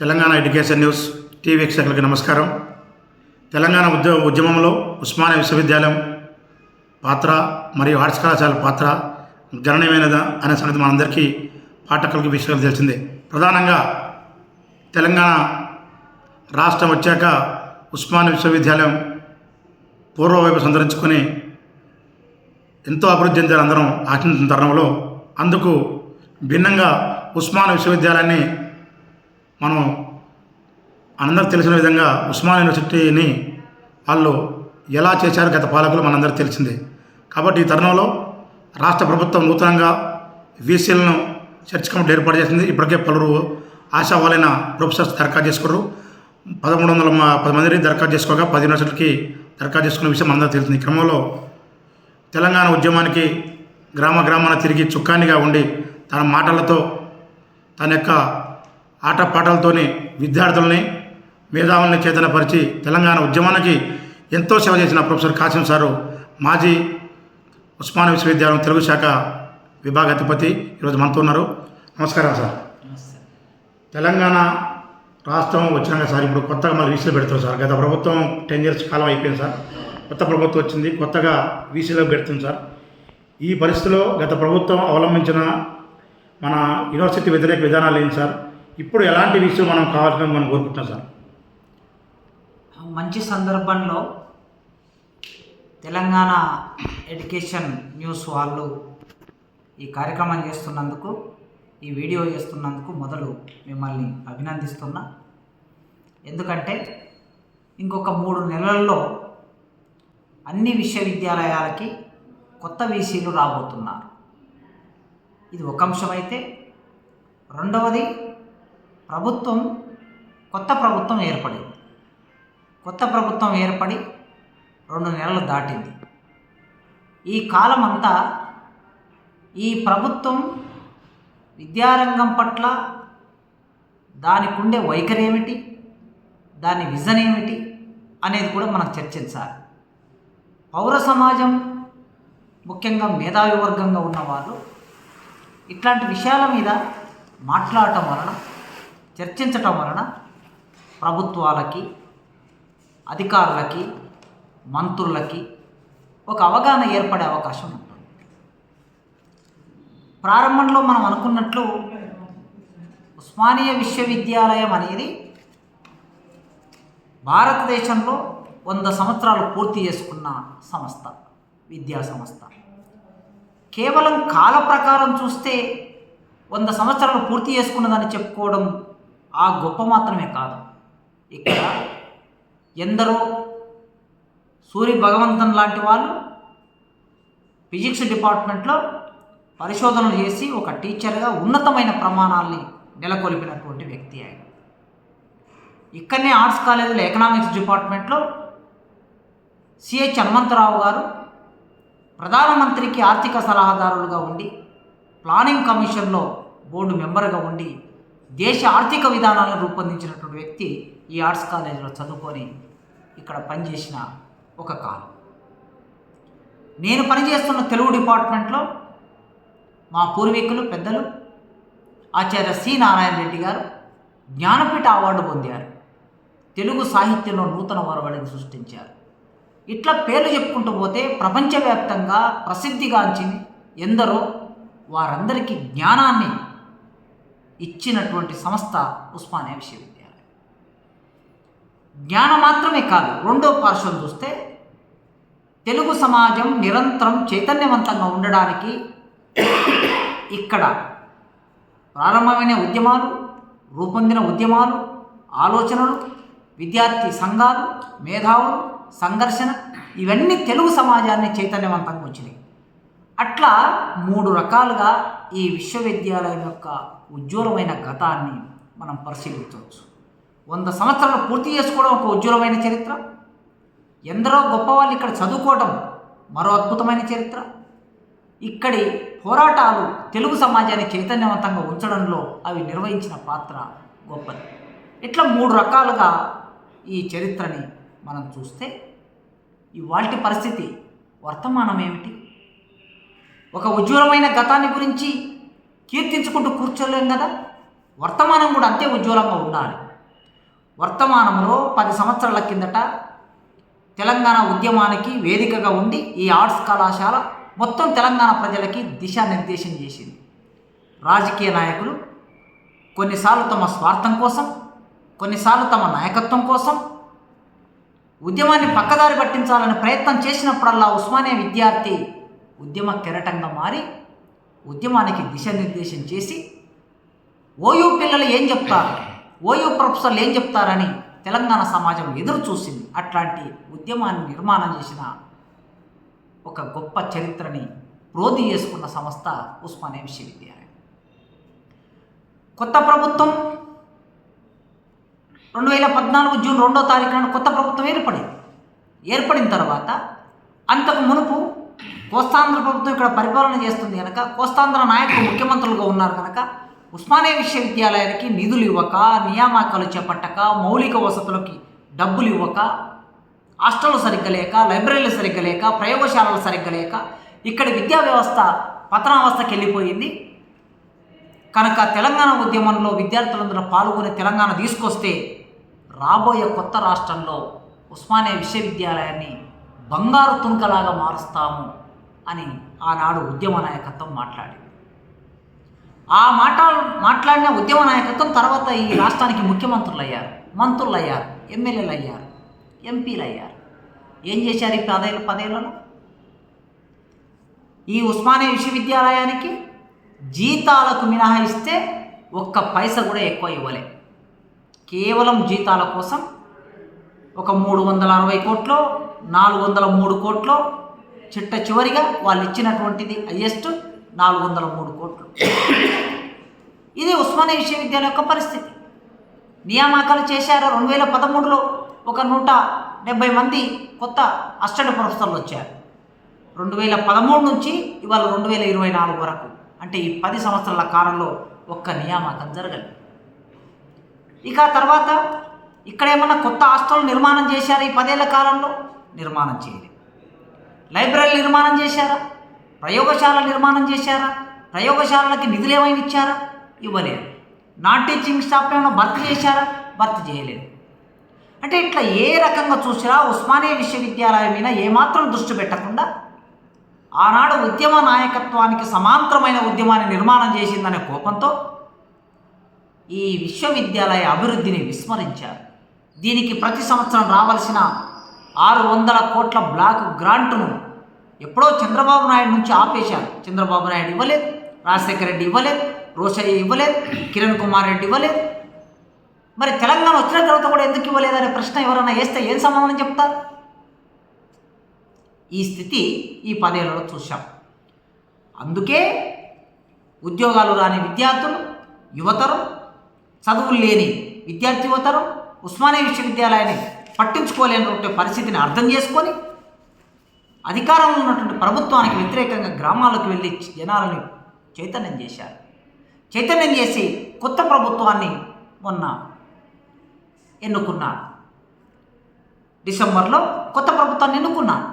Telangana education news TV వీక్షకులకి నమస్కారం. తెలంగాణ ఉద్యమ ఉద్యమంలో ఉస్మానియా విశ్వవిద్యాలయం పాత్ర మరియు ఆర్ట్స్ కళాశాల పాత్ర గణనీయమైనదా అనే సంగతి మనందరికీ పాఠకులకి విషయాలు తెలిసిందే. ప్రధానంగా తెలంగాణ రాష్ట్రం వచ్చాక ఉస్మానియా విశ్వవిద్యాలయం పూర్వవైపు సందర్శించుకొని ఎంతో అభివృద్ధి చెందారు అందరం ఆశించిన తరుణంలో. అందుకు భిన్నంగా ఉస్మాన్ విశ్వవిద్యాలయాన్ని మనం అందరికి తెలిసిన విధంగా ఉస్మాన్ యూనివర్సిటీని వాళ్ళు ఎలా చేశారు గత పాలకులు మనందరికీ తెలిసిందే. కాబట్టి ఈ తరుణంలో రాష్ట్ర ప్రభుత్వం నూతనంగా వీసీలను చర్చ్ కమిటీ ఏర్పాటు చేసింది. ఇప్పటికే పలువురు ఆశావాలైన ప్రొఫెసర్స్ దరఖాస్తు చేసుకున్నారు. పదమూడు వందల పది మందిని దరఖాస్తు చేసుకోగా పది యూనివర్సిటీకి దరఖాస్తు చేసుకున్న విషయం అందరూ తెలిసింది. ఈ క్రమంలో తెలంగాణ ఉద్యమానికి గ్రామ గ్రామాన తిరిగి చుక్కానిగా ఉండి తన మాటలతో తన యొక్క ఆటపాటలతోని విద్యార్థుల్ని మేధావుల్ని చేతనపరిచి తెలంగాణ ఉద్యమానికి ఎంతో సేవ చేసిన ప్రొఫెసర్ కాసిం సారు మాజీ ఉస్మానియా విశ్వవిద్యాలయం తెలుగు శాఖ విభాగాధిపతి ఈరోజు మనతో ఉన్నారు. నమస్కారం సార్. తెలంగాణ రాష్ట్రం వచ్చినాక సార్ ఇప్పుడు కొత్తగా మళ్ళీ వీసీలు పెడుతున్నారు సార్. గత ప్రభుత్వం టెన్ ఇయర్స్ కాలం అయిపోయింది సార్. కొత్త ప్రభుత్వం వచ్చింది కొత్తగా వీసీలో పెడుతుంది సార్. ఈ పరిస్థితిలో గత ప్రభుత్వం అవలంబించిన మన యూనివర్సిటీ వ్యతిరేక విధానాలు ఏంటి సార్? ఇప్పుడు ఎలాంటి విషయం మనం కావాల్సిన మనం కోరుకుంటున్నాం సార్? మంచి సందర్భంలో తెలంగాణ ఎడ్యుకేషన్ న్యూస్ వాళ్ళు ఈ కార్యక్రమం చేస్తున్నందుకు ఈ వీడియో చేస్తున్నందుకు మొదలు మిమ్మల్ని అభినందిస్తున్నా. ఎందుకంటే ఇంకొక మూడు నెలల్లో అన్ని విశ్వవిద్యాలయాలకి కొత్త వీసీలు రాబోతున్నారు. ఇది ఒక అంశమైతే రెండవది ప్రభుత్వం కొత్త ప్రభుత్వం ఏర్పడింది. కొత్త ప్రభుత్వం ఏర్పడి రెండు నెలలు దాటింది. ఈ కాలం అంతా ఈ ప్రభుత్వం విద్యారంగం పట్ల దానికి ఉండే వైఖరి ఏమిటి దాని విజన్ ఏమిటి అనేది కూడా మనం చర్చించాలి. పౌర సమాజం ముఖ్యంగా మేధావి వర్గంగా ఉన్నవాళ్ళు ఇట్లాంటి విషయాల మీద మాట్లాడటం వలన చర్చించటం వలన ప్రభుత్వాలకి అధికారులకి మంత్రులకి ఒక అవగాహన ఏర్పడే అవకాశం ఉంటుంది. ప్రారంభంలో మనం అనుకున్నట్లు ఉస్మానియా విశ్వవిద్యాలయం అనేది భారతదేశంలో వంద సంవత్సరాలు పూర్తి చేసుకున్న సంస్థ విద్యా సంస్థ. కేవలం కాల ప్రకారం చూస్తే వంద సంవత్సరాలు పూర్తి చేసుకున్నదని చెప్పుకోవడం ఆ గొప్ప మాత్రమే కాదు. ఇక్కడ ఎందరో సూర్య భగవంతన్ లాంటి వాళ్ళు ఫిజిక్స్ డిపార్ట్మెంట్లో పరిశోధనలు చేసి ఒక టీచర్గా ఉన్నతమైన ప్రమాణాల్ని నెలకొల్పినటువంటి వ్యక్తి ఆయన. ఇక్కడనే ఆర్ట్స్ కాలేజీలో ఎకనామిక్స్ డిపార్ట్మెంట్లో సిహెచ్ హనుమంతరావు గారు ప్రధానమంత్రికి ఆర్థిక సలహాదారులుగా ఉండి ప్లానింగ్ కమిషన్లో బోర్డు మెంబర్గా ఉండి దేశ ఆర్థిక విధానాలను రూపొందించినటువంటి వ్యక్తి ఈ ఆర్ట్స్ కాలేజీలో చదువుకొని ఇక్కడ పనిచేసిన ఒక కాలం. నేను పనిచేస్తున్న తెలుగు డిపార్ట్మెంట్లో మా పూర్వీకులు పెద్దలు ఆచార్య సి నారాయణ రెడ్డి గారు జ్ఞానపీఠ అవార్డు పొందారు. తెలుగు సాహిత్యంలో నూతన వరవడిని సృష్టించారు. ఇట్లా పేర్లు చెప్పుకుంటూ పోతే ప్రపంచవ్యాప్తంగా ప్రసిద్ధిగాంచింది ఎందరో వారందరికీ జ్ఞానాన్ని ఇచ్చినటువంటి సంస్థ ఉస్మానియా విశ్వవిద్యాలయం. జ్ఞానం మాత్రమే కాదు రెండో పార్శ్వం చూస్తే తెలుగు సమాజం నిరంతరం చైతన్యవంతంగా ఉండడానికి ఇక్కడ ప్రారంభమైన ఉద్యమాలు రూపొందిన ఉద్యమాలు ఆలోచనలు విద్యార్థి సంఘాలు మేధావులు సంఘర్షణ ఇవన్నీ తెలుగు సమాజాన్ని చైతన్యవంతంగా వచ్చినాయి అట్లా మూడు రకాలుగా ఈ విశ్వవిద్యాలయం యొక్క ఉజ్వలమైన గతాన్ని మనం పరిశీలించవచ్చు. వంద సంవత్సరాలు పూర్తి చేసుకోవడం ఒక ఉజ్వలమైన చరిత్ర. ఎందరో గొప్పవాళ్ళు ఇక్కడ చదువుకోవడం మరో అద్భుతమైన చరిత్ర. ఇక్కడి పోరాటాలు తెలుగు సమాజాన్ని చైతన్యవంతంగా ఉంచడంలో అవి నిర్వహించిన పాత్ర గొప్పది. ఇట్లా మూడు రకాలుగా ఈ చరిత్రని మనం చూస్తే ఇవాటి పరిస్థితి వర్తమానం ఏమిటి? ఒక ఉజ్వలమైన గతాన్ని గురించి కీర్తించుకుంటూ కూర్చోలేం కదా? వర్తమానం కూడా అంతే ఉజ్వలంగా ఉండాలి. వర్తమానంలో పది సంవత్సరాల కిందట తెలంగాణ ఉద్యమానికి వేదికగా ఉండి ఈ ఆర్ట్స్ కళాశాల మొత్తం తెలంగాణ ప్రజలకి దిశానిర్దేశం చేసింది. రాజకీయ నాయకులు కొన్నిసార్లు తమ స్వార్థం కోసం కొన్నిసార్లు తమ నాయకత్వం కోసం ఉద్యమాన్ని పక్కదారి పట్టించాలని ప్రయత్నం చేసినప్పుడల్లా ఉస్మానియా విద్యార్థి ఉద్యమ కెరటంగా మారి ఉద్యమానికి దిశానిర్దేశం చేసి ఓయూ పిల్లలు ఏం చెప్తారు? ఓయూ ప్రొఫెసర్లు ఏం చెప్తారని తెలంగాణ సమాజం ఎదురు చూసింది. అట్లాంటి ఉద్యమాన్ని నిర్మాణం చేసిన ఒక గొప్ప చరిత్రని ప్రోధి చేసుకున్న సంస్థ ఉస్మానియా విశ్వవిద్యాలయం కొత్త ప్రభుత్వం రెండు వేల పద్నాలుగు జూన్ రెండో తారీఖున కొత్త ప్రభుత్వం ఏర్పడింది. ఏర్పడిన తర్వాత అంతకు మునుపు కోస్తాంధ్ర ప్రభుత్వం ఇక్కడ పరిపాలన చేస్తుంది కనుక కోస్తాంధ్ర నాయకులు ముఖ్యమంత్రులుగా ఉన్నారు కనుక ఉస్మానియా విశ్వవిద్యాలయానికి నిధులు ఇవ్వక నియామకాలు చేపట్టక మౌలిక వసతులకి డబ్బులు ఇవ్వక హాస్టళ్ళు సరిగ్గా లేక లైబ్రరీలు సరిగ్గా లేక ప్రయోగశాలలు సరిగ్గా లేక ఇక్కడ విద్యా వ్యవస్థ పతనావస్థకి వెళ్ళిపోయింది. కనుక తెలంగాణ ఉద్యమంలో విద్యార్థులందరూ పాల్గొని తెలంగాణ తీసుకొస్తే రాబోయే కొత్త రాష్ట్రంలో ఉస్మానియా విశ్వవిద్యాలయాన్ని బంగారు తుంకలాగా మారుస్తాము. అని ఆనాడు ఉద్యమ నాయకత్వం మాట్లాడింది. ఆ మాట మాట్లాడిన ఉద్యమ నాయకత్వం తర్వాత ఈ రాష్ట్రానికి ముఖ్యమంత్రులు అయ్యారు మంత్రులు అయ్యారు ఎమ్మెల్యేలు అయ్యారు ఎంపీలు అయ్యారు ఏం చేశారు ఈ పదేళ్ళ పదేళ్ళలో ఈ ఉస్మానియా విశ్వవిద్యాలయానికి జీతాలకు మినహాయిస్తే ఒక్క పైస కూడా ఎక్కువ ఇవ్వలే. కేవలం జీతాల కోసం ఒక మూడు వందల అరవై కోట్లు నాలుగు వందల మూడు కోట్లు చిట్ట చివరిగా వాళ్ళు ఇచ్చినటువంటిది హయ్యెస్ట్ నాలుగు వందల మూడు కోట్లు. ఇది ఉస్మానియా విశ్వవిద్యాలయం యొక్క పరిస్థితి. నియామకాలు చేశారు. రెండు వేల పదమూడులో ఒక నూట డెబ్బై మంది కొత్త అస్టడ్ ప్రొఫెసర్లు వచ్చారు. రెండు వేల పదమూడు నుంచి ఇవాళ రెండు వేల ఇరవై నాలుగు వరకు. అంటే ఈ పది సంవత్సరాల కాలంలో ఒక్క నియామకం జరగలేదు. ఇక తర్వాత ఇక్కడ ఏమన్నా కొత్త హాస్టల్ నిర్మాణం చేశారు ఈ పదేళ్ళ కాలంలో? నిర్మాణం చేయలేదు. లైబ్రరీ నిర్మాణం చేశారా? ప్రయోగశాల నిర్మాణం చేశారా? ప్రయోగశాలలకి నిధులు ఏమైనా ఇచ్చారా? ఇవ్వలేదు. నాన్ టీచింగ్ స్టాఫ్ ఏమైనా భర్తీ చేశారా? భర్తీ చేయలేదు. అంటే ఇట్లా ఏ రకంగా చూసినా ఉస్మానియా విశ్వవిద్యాలయం మీద ఏమాత్రం దృష్టి పెట్టకుండా ఆనాడు ఉద్యమ నాయకత్వానికి సమాంతరమైన ఉద్యమాన్ని నిర్మాణం చేసిందనే కోపంతో ఈ విశ్వవిద్యాలయ అభివృద్ధిని విస్మరించారు. దీనికి ప్రతి సంవత్సరం రావాల్సిన ఆరు వందల కోట్ల బ్లాక్ గ్రాంట్ను ఎప్పుడో చంద్రబాబు నాయుడు నుంచి ఆపేశారు. చంద్రబాబు నాయుడు ఇవ్వలేదు రాజశేఖర రెడ్డి ఇవ్వలేదు రోషయ్య ఇవ్వలేదు కిరణ్ కుమార్ రెడ్డి ఇవ్వలేదు. మరి తెలంగాణ వచ్చిన తర్వాత కూడా ఎందుకు ఇవ్వలేదనే ప్రశ్న ఎవరైనా వేస్తే ఏం సమాధానం చెప్తారు ఈ స్థితి ఈ పదేళ్ళలో చూశాం. అందుకే ఉద్యోగాలు రాని విద్యార్థులు యువతరం చదువులు లేని విద్యార్థి యువతరం ఉస్మానియా విశ్వవిద్యాలయాన్ని పట్టించుకోలేనటువంటి పరిస్థితిని అర్థం చేసుకొని అధికారంలో ఉన్నటువంటి ప్రభుత్వానికి వ్యతిరేకంగా గ్రామాలకు వెళ్ళి జనాలను చైతన్యం చేశారు. చైతన్యం చేసి కొత్త ప్రభుత్వాన్ని మొన్న ఎన్నుకున్నారు. డిసెంబర్లో కొత్త ప్రభుత్వాన్ని ఎన్నుకున్నారు.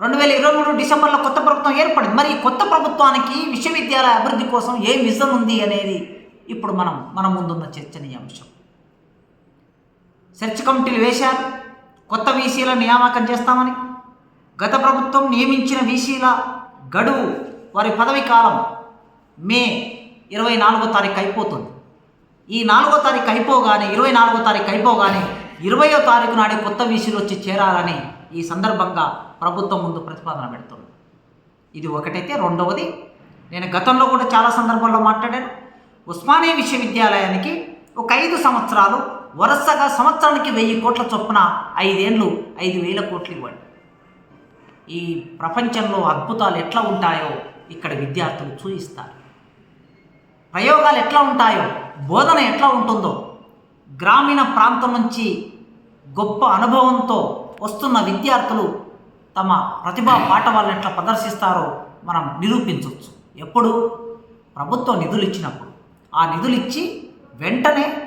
రెండు వేల ఇరవై మూడు డిసెంబర్లో కొత్త ప్రభుత్వం ఏర్పడింది. మరి కొత్త ప్రభుత్వానికి విశ్వవిద్యాలయ అభివృద్ధి కోసం ఏ విజన్ ఉంది అనేది ఇప్పుడు మనం మన ముందున్న చర్చనీయాంశం. సెర్చ్ కమిటీలు వేశారు. కొత్త వీసీల నియామకం చేస్తామని. గత ప్రభుత్వం నియమించిన వీసీల గడువు వారి పదవి కాలం మే ఇరవై నాలుగో తారీఖు అయిపోతుంది. ఈ నాలుగో తారీఖు అయిపోగానే ఇరవై నాలుగో తారీఖు అయిపోగానే ఇరవయో తారీఖు నాడే కొత్త వీసీలు వచ్చి చేరాలని ఈ సందర్భంగా ప్రభుత్వం ముందు ప్రతిపాదన పెడుతుంది. ఇది ఒకటైతే. రెండవది నేను గతంలో కూడా చాలా సందర్భాల్లో మాట్లాడాను. ఉస్మానియా విశ్వవిద్యాలయానికి ఒక ఐదు సంవత్సరాలు వరుసగా సంవత్సరానికి వెయ్యి కోట్ల చొప్పున ఐదేండ్లు ఐదు వేల కోట్లు ఇవ్వండి. ఈ ప్రపంచంలో అద్భుతాలు ఎట్లా ఉంటాయో ఇక్కడ విద్యార్థులు చూయిస్తారు. ప్రయోగాలు ఎట్లా ఉంటాయో బోధన ఎట్లా ఉంటుందో గ్రామీణ ప్రాంతం నుంచి గొప్ప అనుభవంతో వస్తున్న విద్యార్థులు తమ ప్రతిభా పాఠవాలను ఎట్లా ప్రదర్శిస్తారో మనం నిరూపించవచ్చు. ఎప్పుడు? ప్రభుత్వం నిధులు ఇచ్చినప్పుడు. ఆ నిధులు ఇచ్చి వెంటనే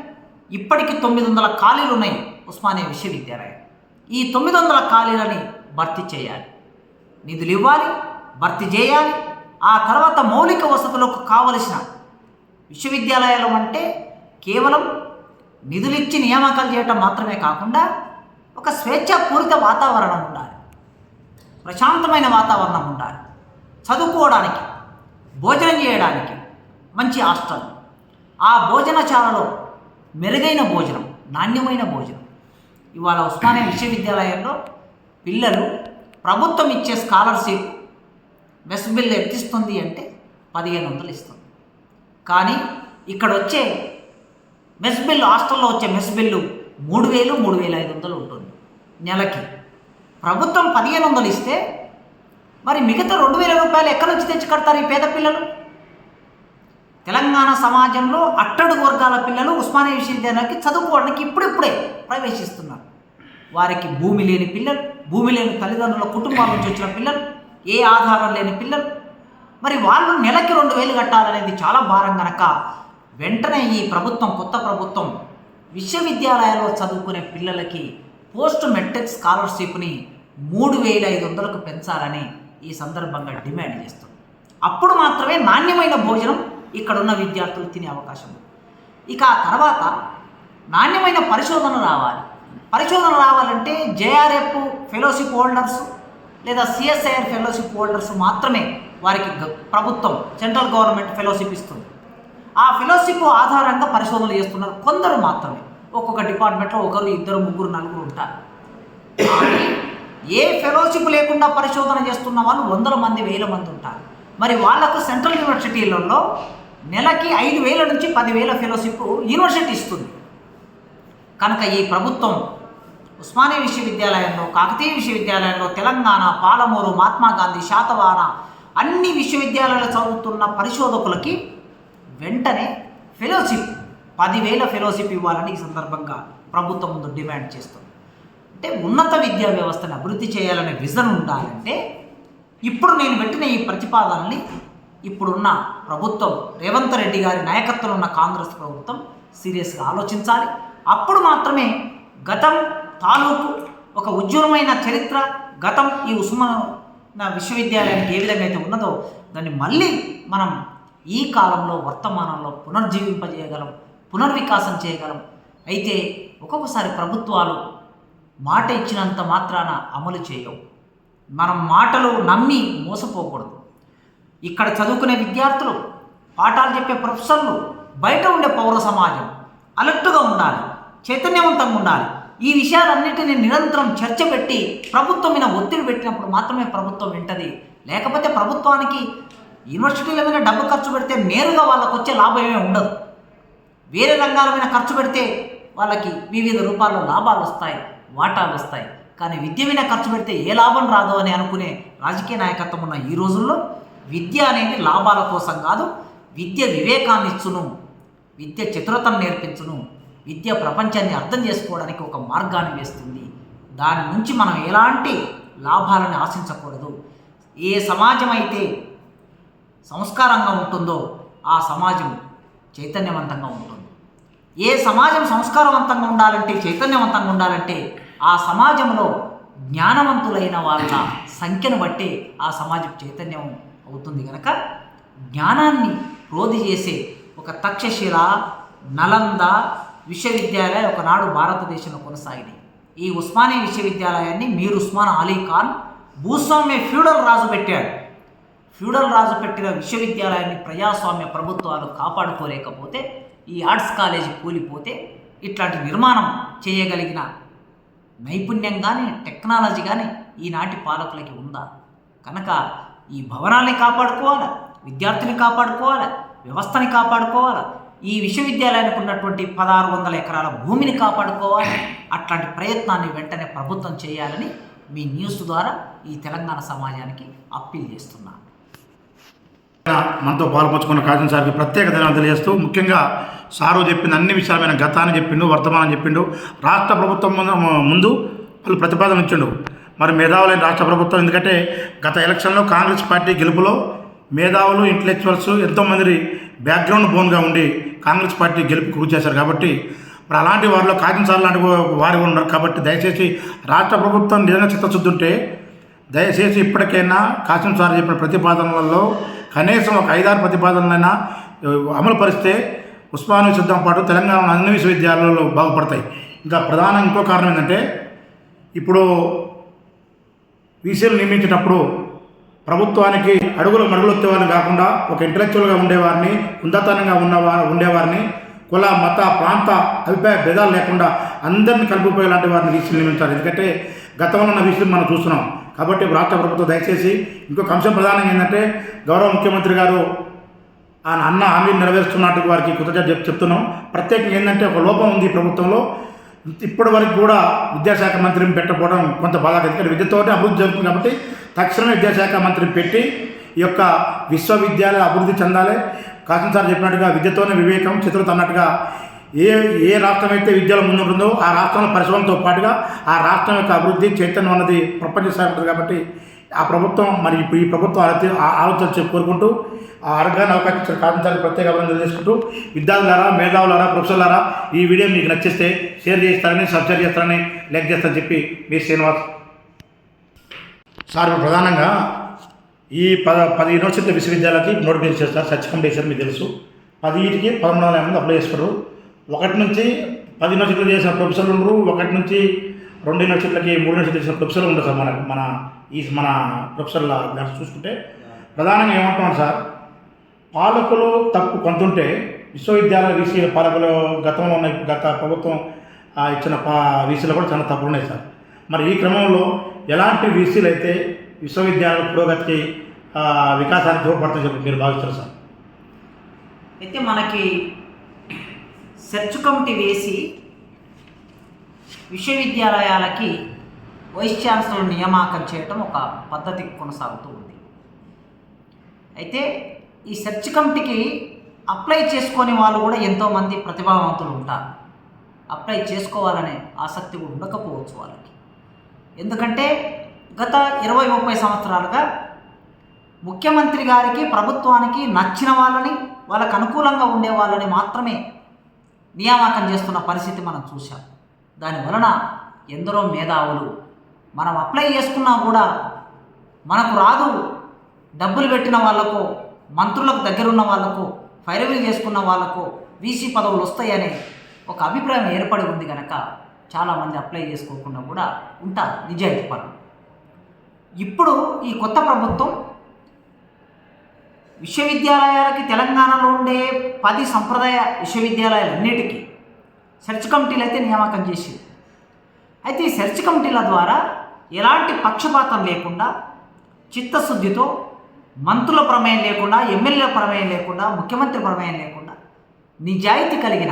ఇప్పటికి తొమ్మిది వందల ఖాళీలు ఉన్నాయి ఉస్మానియా విశ్వవిద్యాలయం. ఈ తొమ్మిది వందల ఖాళీలని భర్తీ చేయాలి. నిధులు ఇవ్వాలి భర్తీ చేయాలి. ఆ తర్వాత మౌలిక వసతులకు కావలసిన విశ్వవిద్యాలయాలు అంటే కేవలం నిధులిచ్చి నియామకాలు చేయటం మాత్రమే కాకుండా ఒక స్వేచ్ఛాపూరిత వాతావరణం ఉండాలి. ప్రశాంతమైన వాతావరణం ఉండాలి. చదువుకోవడానికి భోజనం చేయడానికి మంచి హాస్టల్. ఆ భోజనశాలలో మెరుగైన భోజనం నాణ్యమైన భోజనం. ఇవాళ ఉస్మానియా విశ్వవిద్యాలయంలో పిల్లలు ప్రభుత్వం ఇచ్చే స్కాలర్షిప్ మెస్ బిల్ ఎంత ఇస్తుంది అంటే పదిహేను వందలు ఇస్తుంది. కానీ ఇక్కడ వచ్చే మెస్ బిల్లు హాస్టల్లో వచ్చే మెస్ బిల్లు మూడు వేలు మూడు వేల ఐదు వందలు ఉంటుంది నెలకి. ప్రభుత్వం పదిహేను వందలు ఇస్తే మరి మిగతా రెండు వేల రూపాయలు ఎక్కడి నుంచి తెచ్చి కడతారు ఈ పేద పిల్లలు? తెలంగాణ సమాజంలో అట్టడుగు వర్గాల పిల్లలు ఉస్మానియా విశ్వవిద్యాలయానికి చదువుకోవడానికి ఇప్పుడిప్పుడే ప్రవేశిస్తున్నారు. వారికి భూమి లేని పిల్లలు భూమి లేని తల్లిదండ్రుల కుటుంబాల నుంచి వచ్చిన పిల్లలు ఏ ఆధారం లేని పిల్లలు మరి వాళ్ళు నెలకి రెండు వేలు కట్టాలనేది చాలా భారం కనుక వెంటనే ఈ ప్రభుత్వం కొత్త ప్రభుత్వం విశ్వవిద్యాలయాల్లో చదువుకునే పిల్లలకి పోస్ట్ మెట్రిక్ స్కాలర్షిప్ని మూడు వేల ఐదు వందలకు పెంచాలని ఈ సందర్భంగా డిమాండ్ చేస్తుంది. అప్పుడు మాత్రమే నాణ్యమైన భోజనం ఇక్కడ ఉన్న విద్యార్థులు తినే అవకాశం ఇక ఆ తర్వాత నాణ్యమైన పరిశోధన రావాలి. పరిశోధన రావాలంటే జేఆర్ఎఫ్ ఫెలోషిప్ హోల్డర్స్ లేదా సిఎస్ఐఆర్ ఫెలోషిప్ హోల్డర్స్ మాత్రమే వారికి గ- ప్రభుత్వం సెంట్రల్ గవర్నమెంట్ ఫెలోషిప్ ఇస్తుంది. ఆ ఫెలోషిప్ ఆధారంగా పరిశోధనలు చేస్తున్నారు కొందరు మాత్రమే. ఒక్కొక్క డిపార్ట్మెంట్లో ఒకరు ఇద్దరు ముగ్గురు నలుగురు ఉంటారు. ఏ ఫెలోషిప్ లేకుండా పరిశోధన చేస్తున్న వాళ్ళు వందల మంది వేల మంది ఉంటారు. మరి వాళ్ళకు సెంట్రల్ యూనివర్సిటీలలో నెలకి ఐదు వేల నుంచి పదివేల ఫెలోషిప్ యూనివర్సిటీ ఇస్తుంది. కనుక ఈ ప్రభుత్వం ఉస్మానియా విశ్వవిద్యాలయంలో కాకతీయ విశ్వవిద్యాలయంలో తెలంగాణ పాలమూరు మహాత్మా గాంధీ అన్ని విశ్వవిద్యాలయాలు చదువుతున్న పరిశోధకులకి వెంటనే ఫెలోషిప్ పదివేల ఫెలోషిప్ ఇవ్వాలని ఈ సందర్భంగా ప్రభుత్వం ముందు డిమాండ్ చేస్తుంది. అంటే ఉన్నత విద్యా వ్యవస్థను అభివృద్ధి చేయాలనే విజన్ ఉండాలంటే ఇప్పుడు నేను పెట్టిన ఈ ప్రతిపాదనని ఇప్పుడున్న ప్రభుత్వం రేవంత్ రెడ్డి గారి నాయకత్వంలో ఉన్న కాంగ్రెస్ ప్రభుత్వం సీరియస్గా ఆలోచించాలి. అప్పుడు మాత్రమే గతం తాలూకు ఒక ఉజ్వలమైన చరిత్ర గతం ఈ ఉస్మాన్ విశ్వవిద్యాలయానికి ఏ విధంగా అయితే ఉన్నదో దాన్ని మళ్ళీ మనం ఈ కాలంలో వర్తమానంలో పునర్జీవింపజేయగలం పునర్వికాసం చేయగలం. అయితే ఒక్కొక్కసారి ప్రభుత్వాలు మాట ఇచ్చినంత మాత్రాన అమలు చేయవు. మనం మాటలు నమ్మి మోసపోకూడదు. ఇక్కడ చదువుకునే విద్యార్థులు పాఠాలు చెప్పే ప్రొఫెసర్లు బయట ఉండే పౌర సమాజం అలర్ట్గా ఉండాలి చైతన్యవంతంగా ఉండాలి. ఈ విషయాలన్నింటినీ నిరంతరం చర్చ పెట్టి ప్రభుత్వం మీద ఒత్తిడి పెట్టినప్పుడు మాత్రమే ప్రభుత్వం వింటది. లేకపోతే ప్రభుత్వానికి యూనివర్సిటీల మీద డబ్బు ఖర్చు పెడితే నేరుగా వాళ్ళకు వచ్చే లాభం ఏమీ ఉండదు. వేరే రంగాల మీద ఖర్చు పెడితే వాళ్ళకి వివిధ రూపాల్లో లాభాలు వస్తాయి వాటాలు వస్తాయి. కానీ విద్య మీద ఖర్చు పెడితే ఏ లాభం రాదు అని అనుకునే రాజకీయ నాయకత్వం ఉన్న ఈ రోజుల్లో విద్య అనేది లాభాల కోసం కాదు విద్య వివేకాన్ని ఇచ్చును విద్య చతురతను నేర్పించును విద్య ప్రపంచాన్ని అర్థం చేసుకోవడానికి ఒక మార్గాన్ని వేస్తుంది. దాని నుంచి మనం ఎలాంటి లాభాలను ఆశించకూడదు. ఏ సమాజం అయితే సంస్కారంగా ఉంటుందో ఆ సమాజం చైతన్యవంతంగా ఉంటుంది. ఏ సమాజం సంస్కారవంతంగా ఉండాలంటే చైతన్యవంతంగా ఉండాలంటే ఆ సమాజంలో జ్ఞానవంతులైన వాళ్ళ సంఖ్యను బట్టి ఆ సమాజం చైతన్యం అవుతుంది కనుక జ్ఞానాన్ని రోధి చేసే ఒక తక్షశిల నలంద విశ్వవిద్యాలయం ఒకనాడు భారతదేశంలో కొనసాగినాయి. ఈ ఉస్మానియా విశ్వవిద్యాలయాన్ని మీర్ ఉస్మాన్ అలీ ఖాన్ భూస్వామ్య ఫ్యూడల్ రాజు పెట్టాడు. ఫ్యూడల్ రాజు పెట్టిన విశ్వవిద్యాలయాన్ని ప్రజాస్వామ్య ప్రభుత్వాలు కాపాడుకోలేకపోతే ఈ ఆర్ట్స్ కాలేజీ కూలిపోతే ఇట్లాంటి నిర్మాణం చేయగలిగిన నైపుణ్యం కానీ టెక్నాలజీ కానీ ఈనాటి పాలకులకి ఉందా? కనుక ఈ భవనాల్ని కాపాడుకోవాలి? విద్యార్థిని కాపాడుకోవాలి? వ్యవస్థని కాపాడుకోవాలి? ఈ విశ్వవిద్యాలయానికి ఉన్నటువంటి పదహారు వందల ఎకరాల భూమిని కాపాడుకోవాలి? అట్లాంటి ప్రయత్నాన్ని వెంటనే ప్రభుత్వం చేయాలని మీ న్యూస్ ద్వారా ఈ తెలంగాణ సమాజానికి అప్పీల్ చేస్తున్నాను మనతో పాల్పంచుకున్న కాజన్ సార్కి ప్రత్యేక ధన్యవాదాలు తెలియజేస్తూ ముఖ్యంగా సారు చెప్పిన అన్ని విషయాలమైన గతాన్ని చెప్పిండు వర్తమానం చెప్పిండు. రాష్ట్ర ప్రభుత్వం ముందు ముందు వాళ్ళు ప్రతిపాదన ఇచ్చిండు. మరి మేధావులైన రాష్ట్ర ప్రభుత్వం. ఎందుకంటే గత ఎలక్షన్లో కాంగ్రెస్ పార్టీ గెలుపులో మేధావులు ఇంటలెక్చువల్స్ ఎంతోమంది బ్యాక్గ్రౌండ్ బోన్గా ఉండి కాంగ్రెస్ పార్టీ గెలుపు కృషి చేశారు. కాబట్టి మరి అలాంటి వారిలో కాజం సార్ లాంటి వారు ఉన్నారు. కాబట్టి దయచేసి రాష్ట్ర ప్రభుత్వం నిజంగా చిత్తశుద్ధి ఉంటే దయచేసి ఇప్పటికైనా కాసిం సార్ చెప్పిన ప్రతిపాదనలలో కనీసం ఒక ఐదారు ప్రతిపాదనలైనా అమలు పరిస్తే ఉస్మానియా సిద్ధం పాటు తెలంగాణ అన్ని విశ్వవిద్యాలయాలు బాగుపడతాయి. ఇంకా ప్రధాన ఇంకో కారణం ఏంటంటే ఇప్పుడు వీసీలు నియమించేటప్పుడు ప్రభుత్వానికి అడుగులు మడుగులొత్తేవారిని కాకుండా ఒక ఇంటలెక్చువల్గా ఉండేవారిని ఉన్నతంగా ఉన్నవా ఉండేవారిని కుల మత ప్రాంత అభిప్రాయ భేదాలు లేకుండా అందరిని కలిపిపోయేలాంటి వారిని వీసీలు నియమించాలి ఎందుకంటే గతంలో ఉన్న వీసీలు మనం చూస్తున్నాం. కాబట్టి రాష్ట్ర ప్రభుత్వం దయచేసి ఇంకొక అంశం ప్రధానంగా ఏంటంటే గౌరవ ముఖ్యమంత్రి గారు ఆ అన్న హామీని నెరవేరుస్తున్నట్టు వారికి కృతజ్ఞత చెప్ చెప్తున్నాం. ప్రత్యేకంగా ఏంటంటే ఒక లోపం ఉంది ఈ ప్రభుత్వంలో. ఇప్పటి వరకు కూడా విద్యాశాఖ మంత్రిని పెట్టకపోవడం కొంత బాధాకరం. ఎందుకంటే విద్యతోనే అభివృద్ధి జరుగుతుంది కాబట్టి తక్షణమే విద్యాశాఖ మంత్రిని పెట్టి ఈ యొక్క విశ్వవిద్యాలయ అభివృద్ధి చెందాలి. కాసిన సార్ చెప్పినట్టుగా విద్యతోనే వివేకం చిత్రత అన్నట్టుగా ఏ ఏ రాష్ట్రం అయితే విద్యలో ముందుంటుందో ఆ రాష్ట్రంలో పరిశ్రమలతో పాటుగా ఆ రాష్ట్రం యొక్క అభివృద్ధి చైతన్యం అన్నది ప్రపంచ సార్ కాబట్టి ఆ ప్రభుత్వం మరి ఇప్పుడు ఈ ప్రభుత్వం ఆలోచన ఆ- ఆలోచన కోరుకుంటూ ఆ అర్గాన్ని అవకాశం ఇచ్చిన ప్రత్యేక అభివృద్ధి చేసుకుంటూ విద్యార్థులారా మేధావులారా ప్రొఫెసర్లారా ఈ వీడియో మీకు నచ్చిస్తే షేర్ చేస్తారని సబ్స్క్రైబ్ చేస్తారని లైక్ చేస్తారని చెప్పి మీ శ్రీనివాస్. సార్ ప్రధానంగా ఈ పద పది యూనివర్సిటీ విశ్వవిద్యాలయాలకి నోటిఫికేషన్ చేస్తారు. సచ్ మీకు తెలుసు. పదిటికి పదమూడు వందల మంది అప్లై చేస్తారు. ఒకటి నుంచి పది యూనివర్సిటీలు చేసిన ప్రొఫెసర్లు ఉండరు. ఒకటి నుంచి రెండు యూనివర్సిటీలకి మూడు యూనివర్సిటీలు చేసిన ప్రొఫెసర్లు ఉండరు సార్ మన మన ఈ మన ప్రొఫెసర్ల దాంట్లో చూసుకుంటే ప్రధానంగా ఏమంటున్నాను సార్? పాలకులు తప్పు కొంతుంటే విశ్వవిద్యాలయ వీసీల పాలకులు గతంలో ఉన్న గత ప్రభుత్వం ఇచ్చిన పా వీసీలు కూడా చాలా తప్పులు ఉన్నాయి సార్. మరి ఈ క్రమంలో ఎలాంటి వీసీలు అయితే విశ్వవిద్యాలయ పురోగతికి వికాసానికి తోడ్పడుతుంది చెప్పి మీరు భావిస్తారు సార్? అయితే మనకి సెర్చ్ కమిటీ వేసి విశ్వవిద్యాలయాలకి వైస్ ఛాన్సలర్ నియామకం చేయటం ఒక పద్ధతి కొనసాగుతూ ఉంది. అయితే ఈ సెర్చ్ కమిటీకి అప్లై చేసుకొని వాళ్ళు కూడా ఎంతోమంది ప్రతిభావంతులు ఉంటారు. అప్లై చేసుకోవాలనే ఆసక్తి కూడా ఉండకపోవచ్చు వాళ్ళకి. ఎందుకంటే గత ఇరవై ముప్పై సంవత్సరాలుగా ముఖ్యమంత్రి గారికి ప్రభుత్వానికి నచ్చిన వాళ్ళని వాళ్ళకు అనుకూలంగా ఉండే వాళ్ళని మాత్రమే నియామకం చేస్తున్న పరిస్థితి మనం చూసాం దాని వలన ఎందరో మేధావులు మనం అప్లై చేసుకున్నా కూడా మనకు రాదు. డబ్బులు పెట్టిన వాళ్ళకు మంత్రులకు దగ్గరున్న వాళ్ళకు ఫైరవీలు చేసుకున్న వాళ్ళకు వీసీ పదవులు వస్తాయనే ఒక అభిప్రాయం ఏర్పడి ఉంది కనుక చాలామంది అప్లై చేసుకోకుండా కూడా ఉంటారు నిజాయితీ పనులు ఇప్పుడు ఈ కొత్త ప్రభుత్వం విశ్వవిద్యాలయాలకి తెలంగాణలో ఉండే పది సంప్రదాయ విశ్వవిద్యాలయాలన్నిటికీ సెర్చ్ కమిటీలు అయితే నియామకం చేసింది. అయితే ఈ సెర్చ్ కమిటీల ద్వారా ఎలాంటి పక్షపాతం లేకుండా చిత్తశుద్ధితో మంత్రుల ప్రమేయం లేకుండా ఎమ్మెల్యేల ప్రమేయం లేకుండా ముఖ్యమంత్రి ప్రమేయం లేకుండా నిజాయితీ కలిగిన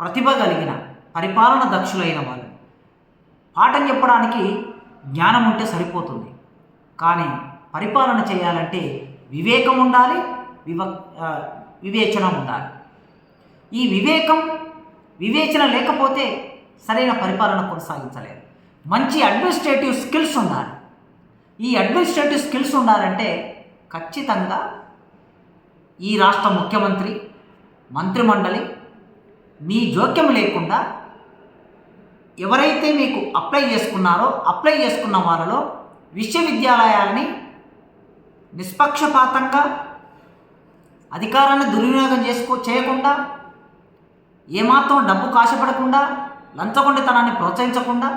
ప్రతిభ కలిగిన పరిపాలన దక్షులైన వాళ్ళు. పాఠం చెప్పడానికి జ్ఞానం ఉంటే సరిపోతుంది. కానీ పరిపాలన చేయాలంటే వివేకం ఉండాలి వివ వివేచన ఉండాలి. ఈ వివేకం వివేచన లేకపోతే సరైన పరిపాలన కొనసాగించలేదు మంచి అడ్మినిస్ట్రేటివ్ స్కిల్స్ ఉండాలి. ఈ అడ్మినిస్ట్రేటివ్ స్కిల్స్ ఉండాలంటే ఖచ్చితంగా ఈ రాష్ట్ర ముఖ్యమంత్రి మంత్రిమండలి మీ జోక్యం లేకుండా ఎవరైతే మీకు అప్లై చేసుకున్నారో అప్లై చేసుకున్న వాళ్ళలో విశ్వవిద్యాలయాలని నిష్పక్షపాతంగా అధికారాన్ని దుర్వినియోగం చేసుకో చేయకుండా ఏమాత్రం డబ్బు కాశపడకుండా లంచగొండితనాన్ని ప్రోత్సహించకుండా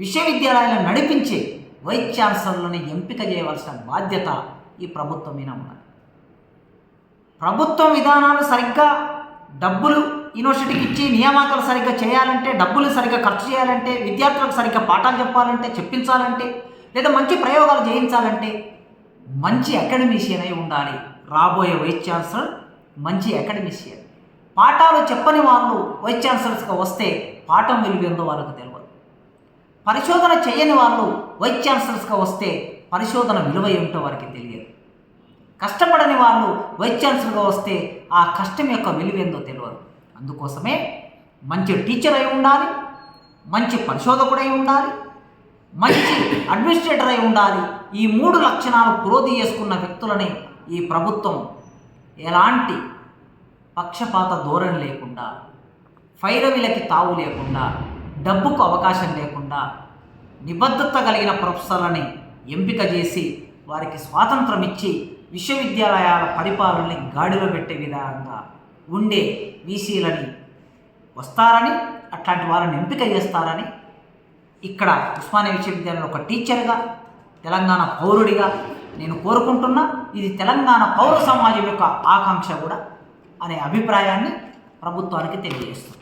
విశ్వవిద్యాలయాలను నడిపించే వైస్ ఛాన్సలర్లను ఎంపిక చేయవలసిన బాధ్యత ఈ ప్రభుత్వం మీద ఉన్నది. ప్రభుత్వం విధానాలు సరిగ్గా డబ్బులు యూనివర్సిటీకి ఇచ్చి నియామకాలు సరిగ్గా చేయాలంటే డబ్బులు సరిగ్గా ఖర్చు చేయాలంటే విద్యార్థులకు సరిగ్గా పాఠాలు చెప్పాలంటే చెప్పించాలంటే లేదా మంచి ప్రయోగాలు చేయించాలంటే మంచి అకాడమిషియన్ అయి ఉండాలి. రాబోయే వైస్ ఛాన్సలర్ మంచి అకాడమిషియన్. పాఠాలు చెప్పని వాళ్ళు వైస్ ఛాన్సలర్స్గా వస్తే పాఠం విలువేందో వాళ్ళకు తెలియదు. పరిశోధన చేయని వాళ్ళు వైస్ ఛాన్సలర్స్గా వస్తే పరిశోధన విలువ ఏమిటో వారికి తెలియదు. కష్టపడని వాళ్ళు వైస్ ఛాన్సలర్గా వస్తే ఆ కష్టం యొక్క విలువేందో తెలియదు అందుకోసమే మంచి టీచర్ అయి ఉండాలి మంచి పరిశోధకుడై ఉండాలి మంచి అడ్మినిస్ట్రేటర్ అయి ఉండాలి. ఈ మూడు లక్షణాలు పురోధి చేసుకున్న వ్యక్తులని ఈ ప్రభుత్వం ఎలాంటి పక్షపాత ధోరణి లేకుండా ఫైరవిలకి తావు లేకుండా డబ్బుకు అవకాశం లేకుండా నిబద్ధత కలిగిన ప్రొఫెసర్లని ఎంపిక చేసి వారికి స్వాతంత్రం ఇచ్చి విశ్వవిద్యాలయాల పరిపాలనని గాడిలో పెట్టే విధంగా ఉండే వీసీలని వస్తారని అట్లాంటి వారిని ఎంపిక చేస్తారని ఇక్కడ ఉస్మానియా విశ్వవిద్యాలయంలో ఒక టీచర్గా తెలంగాణ పౌరుడిగా నేను కోరుకుంటున్నా. ఇది తెలంగాణ పౌర సమాజం యొక్క ఆకాంక్ష కూడా అనే అభిప్రాయాన్ని ప్రభుత్వానికి తెలియజేస్తుంది.